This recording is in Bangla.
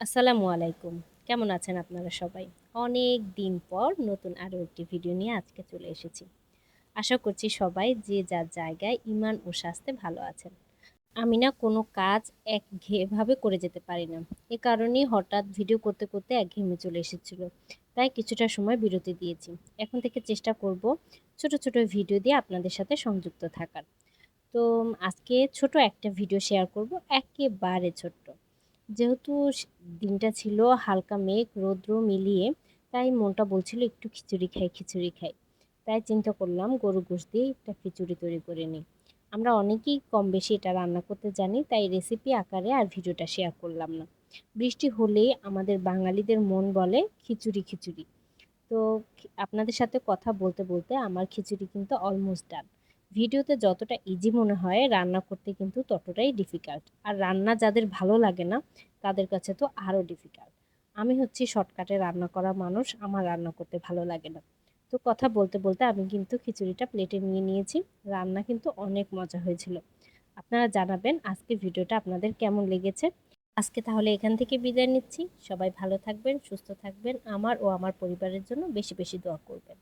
আসসালামু আলাইকুম। কেমন আছেন আপনারা সবাই? অনেক দিন পর নতুন আরও একটি ভিডিও নিয়ে আজকে চলে এসেছি। আশা করছি সবাই যে যার জায়গায় ইমান ও স্বাস্থ্যে ভালো আছেন। আমি না কোনো কাজ একঘেয়েভাবে করে যেতে পারি না। এ কারণেই হঠাৎ ভিডিও করতে করতে এক একঘেয়েমে চলে এসেছিল। তাই কিছুটা সময় বিরতি দিয়েছি। এখন থেকে চেষ্টা করব ছোট ছোট ভিডিও দিয়ে আপনাদের সাথে সংযুক্ত থাকার। তো আজকে ছোট একটা ভিডিও শেয়ার করব। একেবারে ছোট্ট। যেহেতু দিনটা ছিল হালকা মেঘ, রৌদ্র মিলিয়ে, তাই মনটা বলছিল একটু খিচুড়ি খাই খিচুড়ি খাই। তাই চিন্তা করলাম গরু গোশ দিয়ে একটা খিচুড়ি তৈরি করে নিই। আমরা অনেকেই কম বেশি এটা রান্না করতে জানি, তাই রেসিপি আকারে আর ভিডিওটা শেয়ার করলাম না। বৃষ্টি হলেই আমাদের বাঙালিদের মন বলে খিচুড়ি খিচুড়ি। তো আপনাদের সাথে কথা বলতে বলতে আমার খিচুড়ি কিন্তু অলমোস্ট ডান ভিডিওতে যতটা ইজি মনে হয় রান্না করতে কিন্তু ততটাই ডিফিকাল্ট আর রান্না যাদের ভালো লাগে না, তাদের কাছে তো আরও ডিফিকাল্ট আমি হচ্ছি শর্টকাটে রান্না করা মানুষ, আমার রান্না করতে ভালো লাগে না। তো কথা বলতে বলতে আমি কিন্তু খিচুড়িটা প্লেটে নিয়ে নিয়েছি। রান্না কিন্তু অনেক মজা হয়েছিল। আপনারা জানাবেন আজকে ভিডিওটা আপনাদের কেমন লেগেছে। আজকে তাহলে এখান থেকে বিদায় নিচ্ছি। সবাই ভালো থাকবেন, সুস্থ থাকবেন। আমার ও আমার পরিবারের জন্য বেশি বেশি দোয়া করবেন।